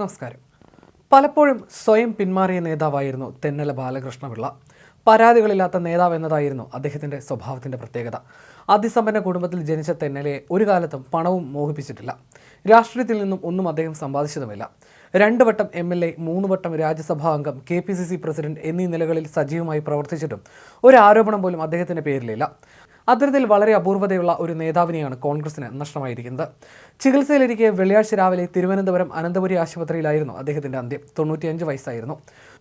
നമസ്കാരം. പലപ്പോഴും സ്വയം പിന്മാറിയ നേതാവായിരുന്നു തെന്നല ബാലകൃഷ്ണപിള്ള. പരാതികളില്ലാത്ത നേതാവ് എന്നതായിരുന്നു അദ്ദേഹത്തിന്റെ സ്വഭാവത്തിന്റെ പ്രത്യേകത. അതിസമ്പന്ന കുടുംബത്തിൽ ജനിച്ച തെന്നലയെ ഒരു കാലത്തും പണവും മോഹിപ്പിച്ചിട്ടില്ല. രാഷ്ട്രീയത്തിൽ നിന്നും ഒന്നും അദ്ദേഹം സമ്പാദിച്ചതുമില്ല. രണ്ട് വട്ടം എം എൽ എ മൂന്ന് വട്ടം രാജ്യസഭാ അംഗം K P C C president എന്നീ നിലകളിൽ സജീവമായി പ്രവർത്തിച്ചിട്ടും ഒരു ആരോപണം പോലും അദ്ദേഹത്തിന്റെ പേരിലില്ല. അത്തരത്തിൽ വളരെ അപൂർവതയുള്ള ഒരു നേതാവിനെയാണ് കോൺഗ്രസിന് നഷ്ടമായിരിക്കുന്നത്. ചികിത്സയിലിരിക്കെ വെള്ളിയാഴ്ച രാവിലെ തിരുവനന്തപുരം അനന്തപുരി ആശുപത്രിയിലായിരുന്നു അദ്ദേഹത്തിന്റെ അന്ത്യം. തൊണ്ണൂറ്റിയഞ്ച് വയസ്സായിരുന്നു.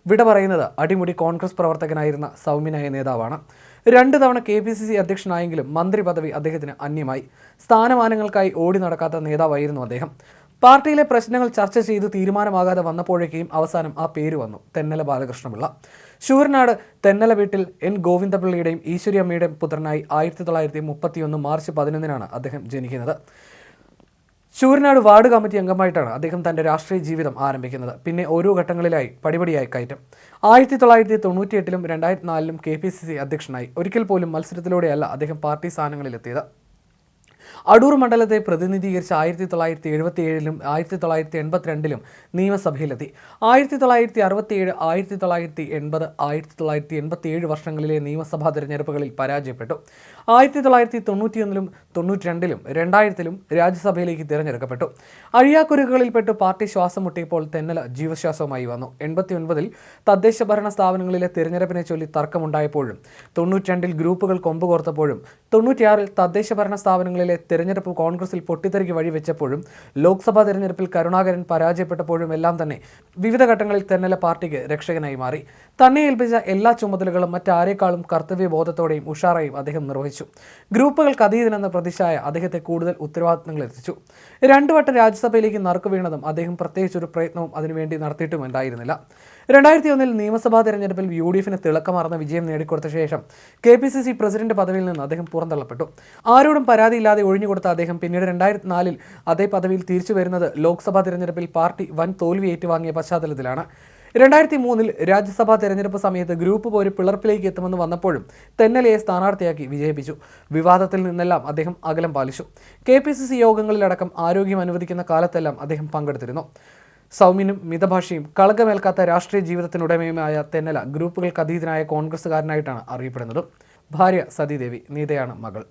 വിട പറയുന്നത് അടിമുടി കോൺഗ്രസ് പ്രവർത്തകനായിരുന്ന സൗമ്യനായ നേതാവാണ്. രണ്ട് തവണ കെ പി സി സി അധ്യക്ഷനായെങ്കിലും മന്ത്രി പദവി അദ്ദേഹത്തിന് അന്യമായി. സ്ഥാനമാനങ്ങൾക്കായി ഓടി നടക്കാത്ത നേതാവായിരുന്നു അദ്ദേഹം. പാർട്ടിയിലെ പ്രശ്നങ്ങൾ ചർച്ച ചെയ്ത് തീരുമാനമാകാതെ വന്നപ്പോഴേക്കും അവസാനം ആ പേര് വന്നു. തെന്നല ബാലകൃഷ്ണപിള്ള. ശൂരനാട് തെന്നല വീട്ടിൽ എൻ. ഗോവിന്ദപിള്ളയുടെയും ഈശ്വരിയമ്മയുടെയും പുത്രനായി ആയിരത്തി തൊള്ളായിരത്തി മുപ്പത്തിയൊന്ന് മാർച്ച് പതിനൊന്നിനാണ് അദ്ദേഹം ജനിക്കുന്നത്. ശൂരനാട് വാർഡ് കമ്മിറ്റി അംഗമായിട്ടാണ് അദ്ദേഹം തന്റെ രാഷ്ട്രീയ ജീവിതം ആരംഭിക്കുന്നത്. പിന്നെ ഓരോ ഘട്ടങ്ങളിലായി പടിപടിയായി കയറ്റം. ആയിരത്തി തൊള്ളായിരത്തി തൊണ്ണൂറ്റിയെട്ടിലും രണ്ടായിരത്തി നാലിലും കെ പി സി സി അധ്യക്ഷനായി. ഒരിക്കൽ പോലും മത്സരത്തിലൂടെയല്ല അദ്ദേഹം പാർട്ടി സ്ഥാനങ്ങളിലെത്തിയത്. അടൂർ മണ്ഡലത്തെ പ്രതിനിധീകരിച്ച് ആയിരത്തി തൊള്ളായിരത്തി എഴുപത്തി ഏഴിലും ആയിരത്തി തൊള്ളായിരത്തി എൺപത്തിരണ്ടിലും നിയമസഭയിലെത്തി. ആയിരത്തി തൊള്ളായിരത്തി അറുപത്തി ഏഴ് ആയിരത്തി തൊള്ളായിരത്തി എൺപത് ആയിരത്തി തൊള്ളായിരത്തി എൺപത്തി ഏഴ് വർഷങ്ങളിലെ നിയമസഭാ തിരഞ്ഞെടുപ്പുകളിൽ പരാജയപ്പെട്ടു. ആയിരത്തി തൊള്ളായിരത്തി തൊണ്ണൂറ്റിയൊന്നിലും തൊണ്ണൂറ്റി രണ്ടിലും രണ്ടായിരത്തിലും രാജ്യസഭയിലേക്ക് തിരഞ്ഞെടുക്കപ്പെട്ടു. അഴിയാക്കുരുകളിൽപ്പെട്ട് പാർട്ടി ശ്വാസം മുട്ടിയപ്പോൾ തെന്നല ജീവശ്വാസവുമായി വന്നു. എൺപത്തി ഒൻപതിൽ തദ്ദേശ ഭരണ സ്ഥാപനങ്ങളിലെ തിരഞ്ഞെടുപ്പിനെ ചൊല്ലി തർക്കമുണ്ടായപ്പോഴും തൊണ്ണൂറ്റി രണ്ടിൽ ഗ്രൂപ്പുകൾ കൊമ്പുകോർത്തപ്പോഴും തൊണ്ണൂറ്റിയാറിൽ തദ്ദേശ ഭരണ സ്ഥാപനങ്ങളിലെ തെരഞ്ഞെടുപ്പ് കോൺഗ്രസിൽ പൊട്ടിത്തെറിക്ക് വഴിവെച്ചപ്പോഴും ലോക്സഭാ തെരഞ്ഞെടുപ്പിൽ കരുണാകരൻ പരാജയപ്പെട്ടപ്പോഴും എല്ലാം തന്നെ വിവിധ ഘട്ടങ്ങളിൽ തെന്നല പാർട്ടിക്ക് രക്ഷകനായി മാറി. തന്നെ ഏൽപ്പിച്ച എല്ലാ ചുമതലകളും മറ്റാരേക്കാളും കർത്തവ്യബോധത്തോടെയും ഉഷാറായും അദ്ദേഹം നിർവഹിച്ചു. ഗ്രൂപ്പുകൾക്ക് അതീതനെന്ന പ്രതിശായ അദ്ദേഹത്തെ കൂടുതൽ ഉത്തരവാദിത്തങ്ങൾ എത്തിച്ചു. രണ്ടു വട്ടം രാജ്യസഭയിലേക്ക് നറുക്ക് വീണതും അദ്ദേഹം പ്രത്യേകിച്ചൊരു പ്രയത്നവും അതിനുവേണ്ടി നടത്തിയിട്ടും ഉണ്ടായിരുന്നില്ല. രണ്ടായിരത്തി ഒന്നിൽ നിയമസഭാ തെരഞ്ഞെടുപ്പിൽ യു ഡി എഫിന് തിളക്കമാർന്ന വിജയം നേടിക്കൊടുത്ത ശേഷം K P C C president പദവിയിൽ നിന്ന് അദ്ദേഹം പുറന്തള്ളപ്പെട്ടു. ആരോടും പരാതിയില്ലാതെ ഒഴിഞ്ഞുകൊടുത്ത അദ്ദേഹം പിന്നീട് രണ്ടായിരത്തി നാലിൽ അതേ പദവിയിൽ തിരിച്ചു വരുന്നത് ലോക്സഭാ തെരഞ്ഞെടുപ്പിൽ പാർട്ടി വൻ തോൽവി ഏറ്റുവാങ്ങിയ പശ്ചാത്തലത്തിലാണ്. രണ്ടായിരത്തി മൂന്നിൽ രാജ്യസഭാ തെരഞ്ഞെടുപ്പ് സമയത്ത് ഗ്രൂപ്പ് പോര് പിളർപ്പിലേക്ക് എത്തുമെന്ന് വന്നപ്പോഴും തെന്നലയെ സ്ഥാനാർത്ഥിയാക്കി വിജയിപ്പിച്ചു. വിവാദത്തിൽ നിന്നെല്ലാം അദ്ദേഹം അകലം പാലിച്ചു. കെ പി സി സി യോഗങ്ങളിലടക്കം ആരോഗ്യം അനുവദിക്കുന്ന കാലത്തെല്ലാം അദ്ദേഹം പങ്കെടുത്തിരുന്നു. സൗമ്യനും മിതഭാഷയും കളങ്കമേൽക്കാത്ത രാഷ്ട്രീയ ജീവിതത്തിനുടമയുമായ തെന്നല ഗ്രൂപ്പുകൾക്ക് അതീതനായ കോൺഗ്രസ്സുകാരനായിട്ടാണ് അറിയപ്പെടുന്നത്. ഭാര്യ സതീദേവി നീതയാണ് മകൾ.